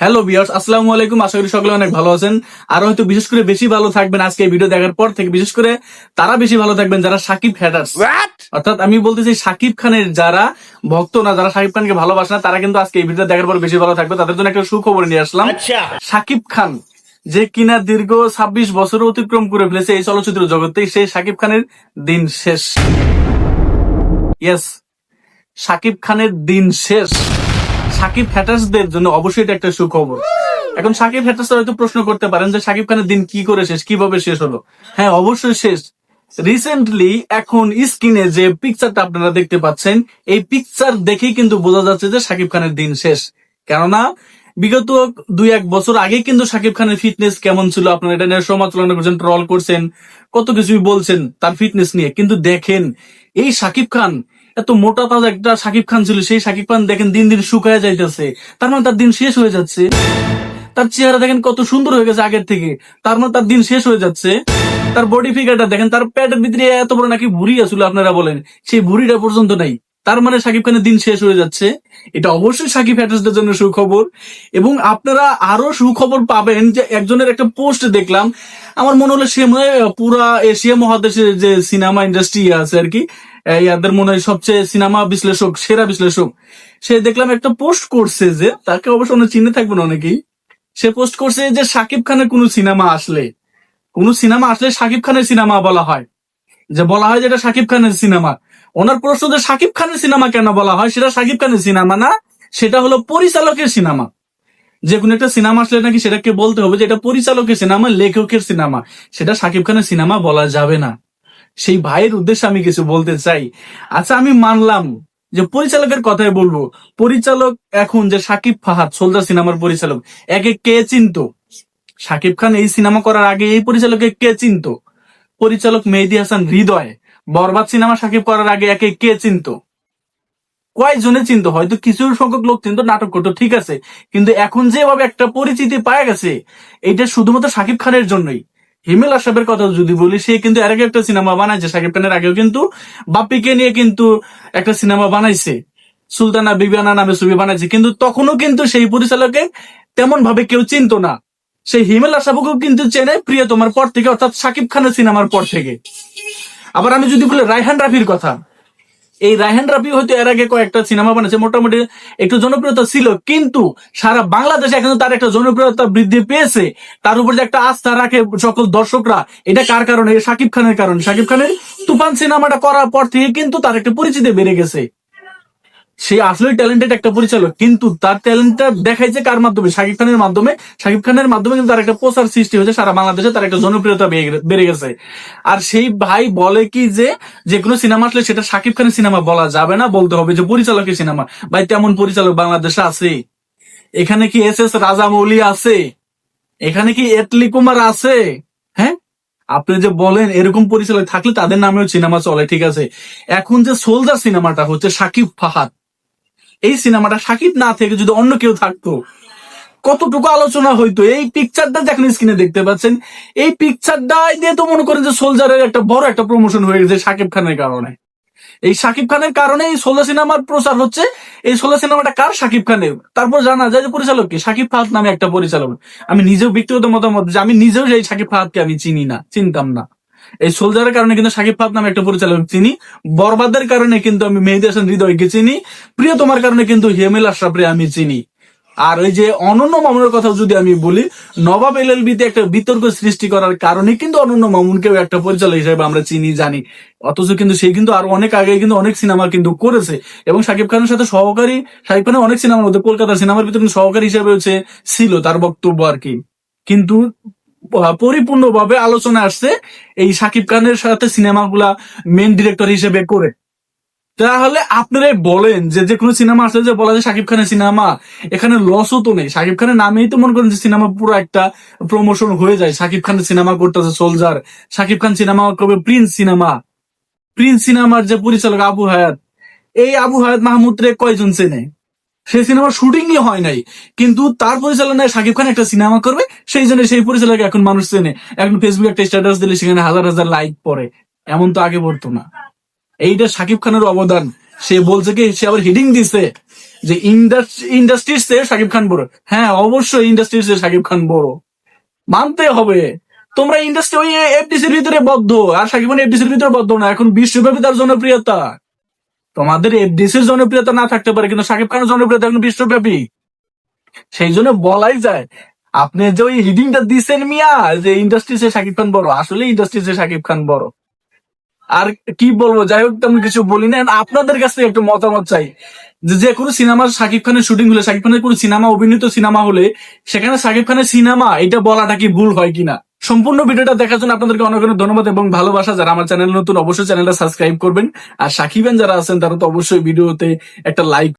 Hello বিয়ার্স আসসালামু আলাইকুম। আশা করি সকলে অনেক ভালো আছেন। আর হয়তো বিশেষ করে বেশি ভালো থাকবেন আজকে এই ভিডিও দেখার পর থেকে বিশেষ করে তারা বেশি ভালো থাকবেন যারা সাকিব হ্যাটার্স অর্থাৎ আমি বলতে বলতেছি সাকিব খানের যারা ভক্ত না যারা সাকিব খানকে ভালোবাসে না তারা কিন্তু আজকে এই ভিডিও দেখার পর বেশি ভালো থাকবে। তাদের জন্য একটা সুখবর নিয়ে আসলাম। সাকিব খান যে কিনা দীর্ঘ ছাব্বিশ বছর অতিক্রম করে ফেলেছে এই চলচ্চিত্র জগতে সেই সাকিব খানের দিন শেষ। ইয়েস সাকিব খানের দিন শেষ। সাকিব হ্যাটার্সদের জন্য অবশ্যই এটা একটা সুখবর। এখন সাকিব হ্যাটার্স হয়তো প্রশ্ন করতে পারেন যে সাকিব খানের দিন কি করে শেষ, কীভাবে শেষ হলো? হ্যাঁ অবশ্যই শেষ। রিসেন্টলি এখন স্ক্রিনে যে পিকচারটা আপনারা দেখতে পাচ্ছেন, এই পিকচার দেখেই কিন্তু বোঝা যাচ্ছে যে সাকিব খানের দিন শেষ। কেননা, বিগত দুই এক বছর আগে কিন্তু সাকিব খানের ফিটনেস কেমন ছিল, আপনারা এটা নিয়ে সমালোচনা করছেন ট্রল করছেন, কত কিছুই বলছেন তার ফিটনেস নিয়ে। কিন্তু দেখেন, এই সাকিব খান এত মোটা তাজা একটা সাকিব খান ছিল, সেই সাকিব খান দেখেন দিন দিন শুকায় যাইতেছে। তার মানে তার দিন শেষ হয়ে যাচ্ছে। তার চেহারা দেখেন কত সুন্দর হয়ে গেছে আগের থেকে। তার মানে তার দিন শেষ হয়ে যাচ্ছে। তার বডি ফিগারটা দেখেন, তার পেটের ভিতরে এত বড় নাকি ভুড়ি আসলে আপনারা বলেন, সেই ভুড়িটা পর্যন্ত নাই। তার মানে সাকিব খানের দিন শেষ হয়ে যাচ্ছে। এটা অবশ্যই সাকিব হ্যাটার্সদের জন্য সুখবর। এবং আপনারা আরও সুখবর পাবেন যে একজনের একটা পোস্ট দেখলাম। আমার মনে হলো সে পুরা এশিয়া মহাদেশের যে সিনেমা ইন্ডাস্ট্রি আছে আর কি ইয়াদের মনে হয় সবচেয়ে সিনেমা বিশ্লেষক, সেরা বিশ্লেষক। সে দেখলাম একটা পোস্ট করছে যে, তাকে অবশ্য অনেক চিনে থাকবেন অনেকেই, সে পোস্ট করছে যে সাকিব খানের কোন সিনেমা আসলে, কোন সিনেমা আসলে সাকিব খানের সিনেমা বলা হয়। যে বলা হয় যেটা সাকিব খানের সিনেমা। ওনার প্রশ্ন যে সাকিব খানের সিনেমা কেন বলা হয়, সেটা সাকিব খানের সিনেমা না, সেটা হলো পরিচালকের সিনেমা। যে কোনো একটা সিনেমা আসলে নাকি সেটাকে বলতে হবে যে এটা পরিচালকের সিনেমা, লেখকের সিনেমা। সেটা সাকিব খানের সিনেমা বলা যাবে না। সেই ভাইয়ের উদ্দেশ্যে আমি কিছু বলতে চাই। আচ্ছা আমি মানলাম যে পরিচালকের কথাই বলব। পরিচালক এখন যে সাকিব ফাহাদ, সোলজার সিনেমার পরিচালক, একে কে চিনত? সাকিব খান এই সিনেমা করার আগে এই পরিচালকে কে চিনতো? পরিচালক মেহেদি হাসান হৃদয়, বরবাদ সিনেমা সাকিব করার আগে একে কে চিনত? কয়েকজনে চিনতো, হয়তো কিছু সংখ্যক লোক চিনতো, নাটক করতো, ঠিক আছে। কিন্তু এখন যেভাবে একটা পরিচিতি পাওয়া গেছে, এটা শুধুমাত্র সাকিব খানের জন্যই। হিমেল আশরাফের কথা যদি বলি, সে কিন্তু এর একটা সিনেমা বানাইছে, সাকিব খানের আগেও কিন্তু বাপ্পিকে নিয়ে কিন্তু একটা সিনেমা বানাইছে। সুলতানা বিবিয়ানা নামে ছবি বানাইছে। কিন্তু তখনও কিন্তু সেই পরিচালকে তেমন ভাবে কেউ চিনত না। সেই হিমেল আশরাফকেও কিন্তু চেনে প্রিয় তোমার পর থেকে, অর্থাৎ সাকিব খানের সিনেমার পর থেকে। আবার আমি যদি বলি, রায়হান রাফির কথা এই রায়হান রাফি হয়তো এর আগে কয়েকটা সিনেমা বানাচ্ছে মোটামুটি একটু জনপ্রিয়তা ছিল, কিন্তু সারা বাংলাদেশে এখন তার একটা জনপ্রিয়তা বৃদ্ধি পেয়েছে। তার উপর যে একটা আস্থা রাখে সকল দর্শকরা, এটা কার কারণে? শাকিব খানের কারণে। শাকিব খানের তুফান সিনেমাটা করার পর থেকে কিন্তু তার একটা পরিচিতি বেড়ে গেছে। সে আসলে ট্যালেন্টেড একটা পরিচালক, কিন্তু তার ট্যালেন্টটা দেখাইছে কার মাধ্যমে? শাকিব খানের মাধ্যমে। শাকিব খানের মাধ্যমে কিন্তু তার একটা প্রচার সৃষ্টি হয়েছে সারা বাংলাদেশে, তার একটা জনপ্রিয়তা বেড়ে গেছে আর সেই ভাই বলে কি যে যে কোনো সিনেমা আসলে সেটা শাকিব খানের সিনেমা বলা যাবে না, বলতে হবে যে পরিচালকের সিনেমা ভাই, তেমন পরিচালক বাংলাদেশে আছে। এখানে কি এস এস রাজামৌলি আছে? এখানে কি এটলি কুমার আছে? হ্যাঁ? আপনি যে বলেন এরকম পরিচালক থাকলে তাদের নামেও সিনেমা চলে, ঠিক আছে। এখন যে সোলজার সিনেমাটা হচ্ছে সাকিব ফাহাদ। এই সিনেমাটা সাকিব না থেকে যদি অন্য কেউ থাকতো, কতটুকু আলোচনা হইতো? এই পিকচারটা দেখেন স্ক্রিনে দেখতে পাচ্ছেন, এই পিকচারটা দিয়ে তো মনে করেন যে সোলজারের একটা বড় একটা প্রমোশন হয়ে গেছে সাকিব খানের কারণে। এই সাকিব খানের কারণে এই সোলজা সিনেমার প্রচার হচ্ছে। এই সোলজা সিনেমাটা কার? সাকিব খানের। তারপর জানা যায় যে পরিচালক কি? সাকিব ফাহাদ নামে একটা পরিচালক। আমি নিজেও ব্যক্তিগত মতামত যে আমি নিজেও সেই সাকিব ফাহাদকে আমি চিনি না, চিনতাম না। এই সোলজারের কারণে কিন্তু সাকিব ফাহাদ নামে একটা পরিচালক চিনি বরবাদের কারণে কিন্তু আমি মেহেদি হাসান হৃদয়কে চিনি। প্রিয় তোমার কারণে কিন্তু হেমেল আশরাফরে আমি চিনি। আর ওই যে অনন্য মামুনের কথা যদি আমি বলি, নবাব এলএলবিতে একটা বিতর্ক সৃষ্টি করার কারণে কিন্তু অনন্য মামুনকেও একটা পরিচালক হিসেবে আমরা চিনি, জানি। অথচ কিন্তু সে কিন্তু আর অনেক আগে কিন্তু অনেক সিনেমা কিন্তু করেছে। এবং শাকিব খানের সাথে সহকারী শাকিব খানের অনেক সিনেমার মধ্যে কলকাতার সিনেমার ভিতরে সহকারী হিসেবে হচ্ছে ছিল তার বক্তব্য আর কি। কিন্তু পরিপূর্ণভাবে আলোচনা আসছে এই শাকিব খানের সাথে সিনেমাগুলা মেন ডিরেক্টর হিসেবে করে। তাহলে আপনারা বলেন যে যে কোনো সিনেমা আসলে যে বলা যায় শাকিব খানের সিনেমা, এখানে লসও তো নেই। শাকিব খানের নামেই তো মনে করেন যে সিনেমা পুরো একটা প্রমোশন হয়ে যায়। শাকিব খানের সিনেমা করতেছে সোলজার শাকিব খান সিনেমা করবে প্রিন্স সিনেমা। প্রিন্স সিনেমার যে পরিচালক আবু হায়াত, এই আবু হায়াত মাহমুদ রে কয়জন চেনে? সেই সিনেমার শুটিংই হয় নাই। কিন্তু তার পরিচালনায় শাকিব খান একটা সিনেমা করবে, সেই জন্য সেই পরিচালক এখন মানুষ চেনে। এখন ফেসবুকে একটা স্ট্যাটাস দিলে সেখানে হাজার হাজার লাইক পড়ে। এমন তো আগে পড়তো না। এইটা শাকিব খানের অবদান। সে বলছে কি, সে আবার হিডিং দিছে যে ইন্ডাস্ট্রির চেয়ে শাকিব খান বড়। হ্যাঁ অবশ্যই ইন্ডাস্ট্রির চেয়ে শাকিব খান বড়। মানতে হবে। তোমরা ইন্ডাস্ট্রি ওই এফডিসির ভিতরে বদ্ধ। আর শাকিব খান এফডিসির ভিতরে বদ্ধ না। এখন বিশ্বব্যাপী তার জনপ্রিয়তা। তোমাদের এফডিসির জনপ্রিয়তা না থাকতে পারে, কিন্তু শাকিব খানের জনপ্রিয়তা এখন বিশ্বব্যাপী। সেই জন্য বলাই যায়, আপনি যে ওই হিডিংটা দিচ্ছেন মিয়া, যে ইন্ডাস্ট্রি সে শাকিব খান বড়, আসলে ইন্ডাস্ট্রি সে শাকিব খান বড়। আর কি বলব, যাই হোক, তেমন কিছু বলি না। আপনাদের কাছ থেকে একটু মতামত চাই, যে যে কোনো সিনেমার শাকিব খানের শুটিং হলে শাকিব খানের কোনো সিনেমা, অভিনীত সিনেমা হলে, সেখানে শাকিব খানের সিনেমা, এটা বলাটা কি ভুল হয় কিনা? সম্পূর্ণ ভিডিওটা দেখার জন্য আপনাদেরকে অনেক অনেক ধন্যবাদ এবং ভালোবাসা। যারা আমার চ্যানেল নতুন, অবশ্যই চ্যানেলটা সাবস্ক্রাইব করবেন। আর সাকিবেন যারা আছেন, তারা তো অবশ্যই ভিডিওতে একটা লাইক